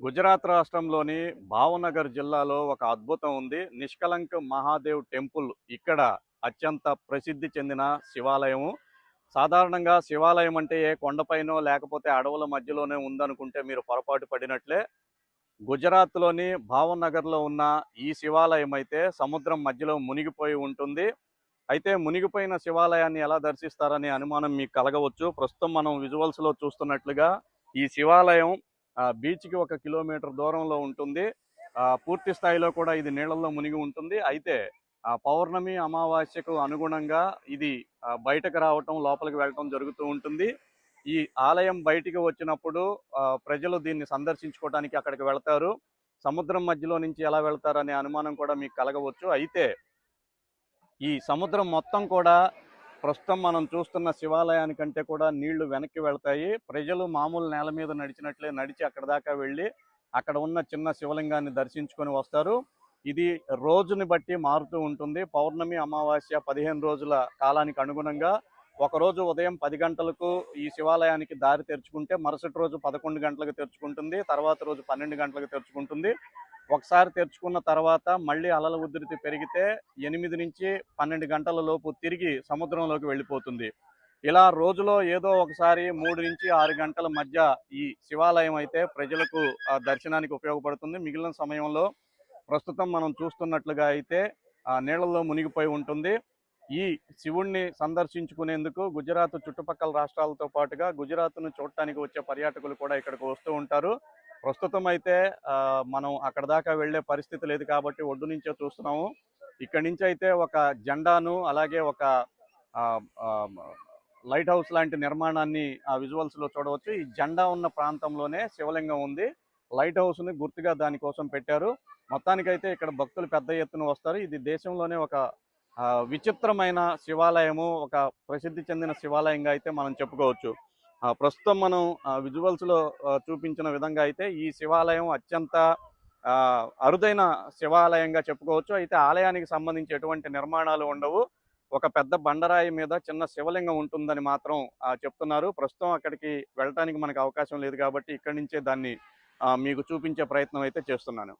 గుజరాత్ రాష్ట్రంలోని భావనగర్ జిల్లాలో ఒక అద్భుతం ఉంది. నిష్కలంక మహాదేవ్ టెంపుల్ ఇక్కడ అత్యంత ప్రసిద్ధి చెందిన శివాలయము. సాధారణంగా శివాలయం అంటే ఏ కొండపైనో లేకపోతే అడవుల మధ్యలోనే ఉందనుకుంటే మీరు పొరపాటు పడినట్లే. గుజరాత్లోని భావనగర్లో ఉన్న ఈ శివాలయం అయితే సముద్రం మధ్యలో మునిగిపోయి ఉంటుంది. అయితే మునిగిపోయిన శివాలయాన్ని ఎలా దర్శిస్తారనే అనుమానం మీకు కలగవచ్చు. ప్రస్తుతం మనం విజువల్స్లో చూస్తున్నట్లుగా ఈ శివాలయం బీచ్కి ఒక కిలోమీటర్ దూరంలో ఉంటుంది. ఆ, పూర్తి స్థాయిలో కూడా ఇది నీళ్ళల్లో మునిగి ఉంటుంది. అయితే పౌర్ణమి అమావాస్యకు అనుగుణంగా ఇది బయటకు రావటం లోపలికి వెళ్ళటం జరుగుతూ ఉంటుంది. ఈ ఆలయం బయటికి వచ్చినప్పుడు ప్రజలు దీన్ని సందర్శించుకోవడానికి అక్కడికి వెళ్తారు. సముద్రం మధ్యలో నుంచి ఎలా వెళ్తారనే అనుమానం కూడా మీకు కలగవచ్చు. అయితే ఈ సముద్రం మొత్తం కూడా ప్రస్తుతం మనం చూస్తున్న శివాలయానికంటే కూడా నీళ్ళు వెనక్కి వెళ్తాయి. ప్రజలు మామూలు నేల మీద నడిచినట్లే నడిచి అక్కడ దాకా వెళ్ళి అక్కడ ఉన్న చిన్న శివలింగాన్ని దర్శించుకొని వస్తారు. ఇది రోజుని బట్టి మారుతూ ఉంటుంది. పౌర్ణమి అమావాస్య పదిహేను రోజుల కాలానికి అనుగుణంగా ఒక రోజు ఉదయం పది గంటలకు ఈ శివాలయానికి దారి తెరుచుకుంటే మరుసటి రోజు పదకొండు గంటలకు తెరుచుకుంటుంది. తర్వాత రోజు పన్నెండు గంటలకు తెరుచుకుంటుంది. ఒకసారి తెరుచుకున్న తర్వాత మళ్ళీ అలల ఉధృతి పెరిగితే ఎనిమిది నుంచి పన్నెండు గంటల లోపు తిరిగి సముద్రంలోకి వెళ్ళిపోతుంది. ఇలా రోజులో ఏదో ఒకసారి మూడు నుంచి ఆరు గంటల మధ్య ఈ శివాలయం అయితే ప్రజలకు ఆ, దర్శనానికి ఉపయోగపడుతుంది. మిగిలిన సమయంలో ప్రస్తుతం మనం చూస్తున్నట్లుగా అయితే ఆ మునిగిపోయి ఉంటుంది. ఈ శివుణ్ణి సందర్శించుకునేందుకు గుజరాత్ చుట్టుపక్కల రాష్ట్రాలతో పాటుగా గుజరాత్ను చూడటానికి వచ్చే పర్యాటకులు కూడా ఇక్కడికి వస్తూ ఉంటారు. ప్రస్తుతం అయితే ఆ, మనం అక్కడ దాకా వెళ్ళే పరిస్థితి లేదు కాబట్టి ఒడ్డు నుంచే చూస్తున్నాము. ఇక్కడి నుంచి అయితే ఒక జెండాను అలాగే ఒక ఆ, ఆ, లైట్ హౌస్ లాంటి నిర్మాణాన్ని ఆ విజువల్స్లో చూడవచ్చు. ఈ జెండా ఉన్న ప్రాంతంలోనే శివలింగం ఉంది. లైట్ హౌస్ని గుర్తుగా దానికోసం పెట్టారు. మొత్తానికైతే ఇక్కడ భక్తులు పెద్ద ఎత్తున వస్తారు. ఇది దేశంలోనే ఒక ఆ, విచిత్రమైన శివాలయము ఒక ప్రసిద్ధి చెందిన శివాలయంగా అయితే మనం చెప్పుకోవచ్చు. ప్రస్తుతం మనం విజువల్స్లో చూపించిన విధంగా అయితే ఈ శివాలయం అత్యంత ఆ, అరుదైన శివాలయంగా చెప్పుకోవచ్చు. అయితే ఆలయానికి సంబంధించి ఎటువంటి నిర్మాణాలు ఉండవు. ఒక పెద్ద బండరాయి మీద చిన్న శివలింగం ఉంటుందని మాత్రం చెప్తున్నారు. ప్రస్తుతం అక్కడికి వెళ్ళటానికి మనకు అవకాశం లేదు కాబట్టి ఇక్కడి నుంచే దాన్ని మీకు చూపించే ప్రయత్నం అయితే చేస్తున్నాను.